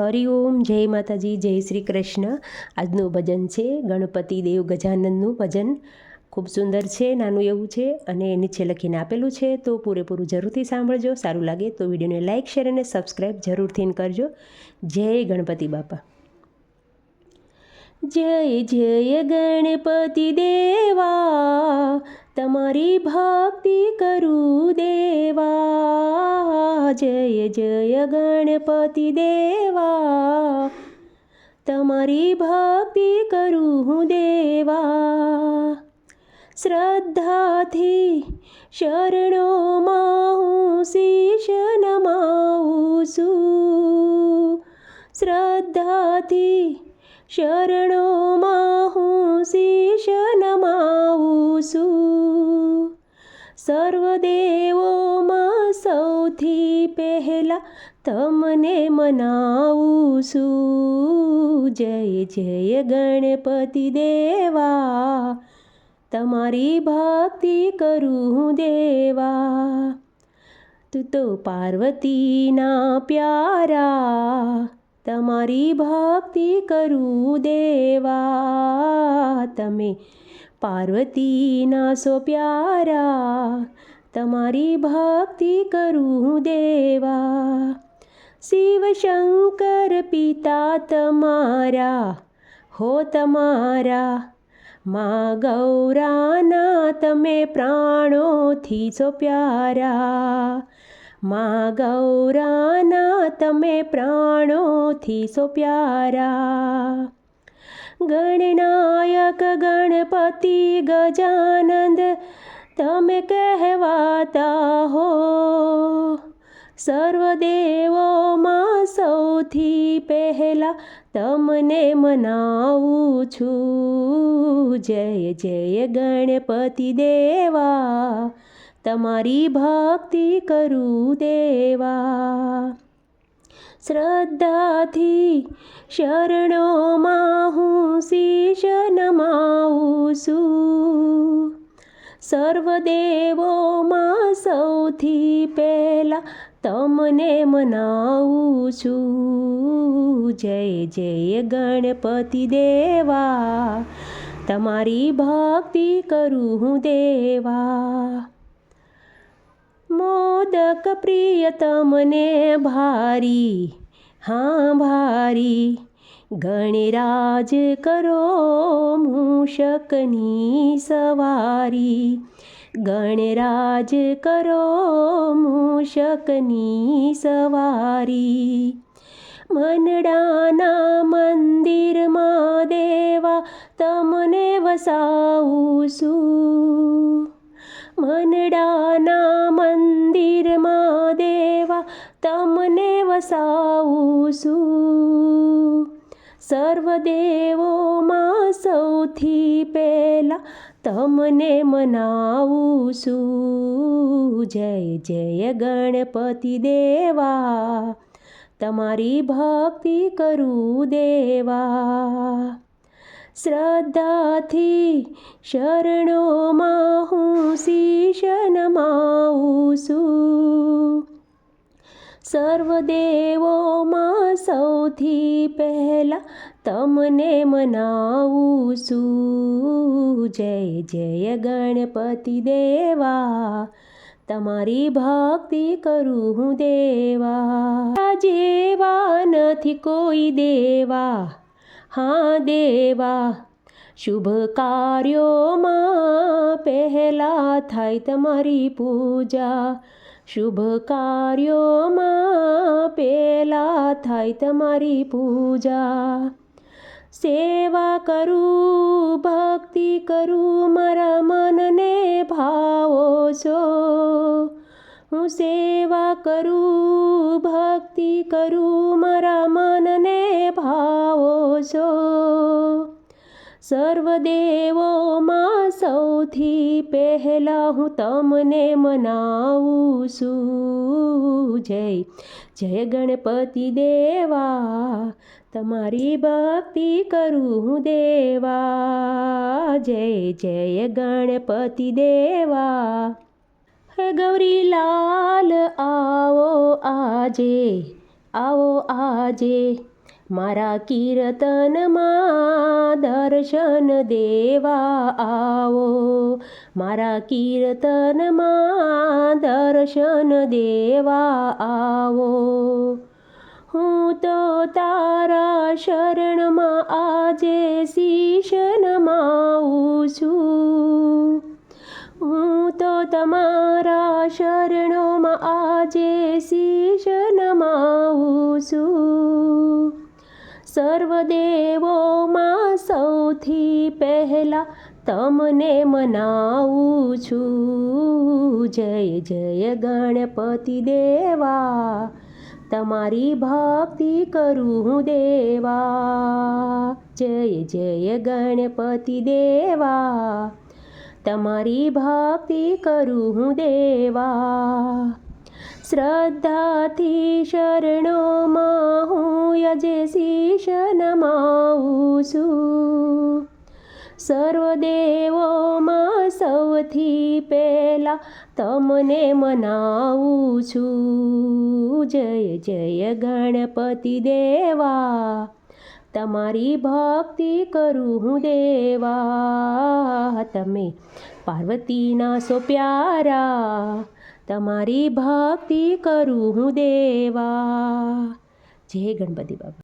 હરિઓમ જય માતાજી, જય શ્રી કૃષ્ણ. આજનું ભજન છે ગણપતિ દેવ ગજાનંદનું ભજન. ખૂબ સુંદર છે, નાનું એવું છે અને નીચે લખીને આપેલું છે, તો પૂરેપૂરું જરૂરથી સાંભળજો. સારું લાગે તો વિડીયોને લાઇક શેર અને સબસ્ક્રાઈબ જરૂરથી કરજો. જય ગણપતિ બાપા. જય જય ગણપતિ દેવા. તમારી ભક્તિ કરું જય જય ગણપતિ દેવા. તમારી ભક્તિ કરું હું દેવા. શ્રદ્ધાથી શરણોમાં હું શીશ નમાવું છું. શ્રદ્ધાથી શરણોમાં હું શીશ નમાવું છું. સર્વદેવોમાં સૌથી પહેલાં તમને મનાવું છું. જય જય ગણપતિ દેવા. તમારી ભક્તિ કરું દેવા. તું તો પાર્વતીના પ્યારા. તમારી ભક્તિ કરું દેવા. તમે પાર્વતીના સો પ્યારા. તમારી ભક્તિ કરું દેવા. શિવ શંકર પિતા તમારા, હો તમારા. મા ગૌરાના તમે પ્રાણોથી છો પ્યારા. મા ગૌરાના તમે પ્રાણોથી સો પ્યારા. ગણનાયક ગણપતિ ગજાનંદ તમે કહેવાતા હો. સર્વદેવોમાં સૌથી પહેલાં તમને મનાવું છું. જય જય ગણપતિ દેવા. તમારી ભક્તિ કરું દેવા. શ્રદ્ધાથી શરણોમાં હું શીશ નમાવું છું. સર્વદેવોમાં સૌથી પહેલાં તમને મનાવું છું. જય જય ગણપતિ દેવા. તમારી ભક્તિ કરું હું દેવા. મોદક પ્રિય તમને ભારી, હા, ભારી. ગણરાજ કરો મૂષકની સવારી. ગણરાજ કરો મૂષકની સવારી. મનડાના મંદિરમાં દેવા તમને વસાવું છું મનડાના મંદિરમાં દેવા તમને વસાવું છું સર્વદેવોમાં સૌથી પહેલાં તમને મનાવું છું. જય જય ગણપતિ દેવા, તમારી ભક્તિ કરું દેવા. શ્રદ્ધાથી શરણોમાં હું શીશ નમાવું છું. સર્વદેવોમાં સૌથી પહેલાં તમને મનાવું છું. જય જય ગણપતિ દેવા, તમારી ભક્તિ કરું હું દેવા. જેવા નથી કોઈ દેવા, હા દેવા, શુભ કાર્યોમાં પહેલાં થાય તમારી પૂજા. શુભ કાર્યોમાં પહેલાં થાય તમારી પૂજા. સેવા કરું, ભક્તિ કરું, મારા મનને ભાવો છો. હું સેવા કરું, ભક્તિ કરું, મારા મનને ભાવો છો. સર્વદેવોમાં સૌથી પહેલાં હું તમને મનાવું છું. જય જય ગણપતિ દેવા. તમારી ભક્તિ કરું હું દેવા. જય જય ગણપતિ દેવા. હે ગૌરી લાલ આવો આજે આવો આજે. મારા કીર્તનમાં દર્શન દેવા આવો. મારા કીર્તનમાં દર્શન દેવા આવો. હું તો તારા શરણમાં આજે શીશ નમાવું છું. હું તો તમારા શરણોમાં આજે શીશ નમાવું છું. સર્વદેવોમાં સૌથી પહેલાં તમને મનાવું છું. જય જય ગણપતિ દેવા. તમારી ભક્તિ કરું હું દેવા. જય જય ગણપતિ દેવા. તમારી ભક્તિ કરું હું દેવા. શ્રદ્ધાથી શરણોમાં હું યજે શીશ નમાવું છું સર્વદેવોમાં સૌથી પહેલાં તમને મનાવું છું જય જય ગણપતિ દેવા તમારી ભક્તિ કરું હું દેવા તમે પાર્વતીના સો પ્યારા તમારી ભક્તિ કરું હું દેવા. જય ગણપતિ બાબા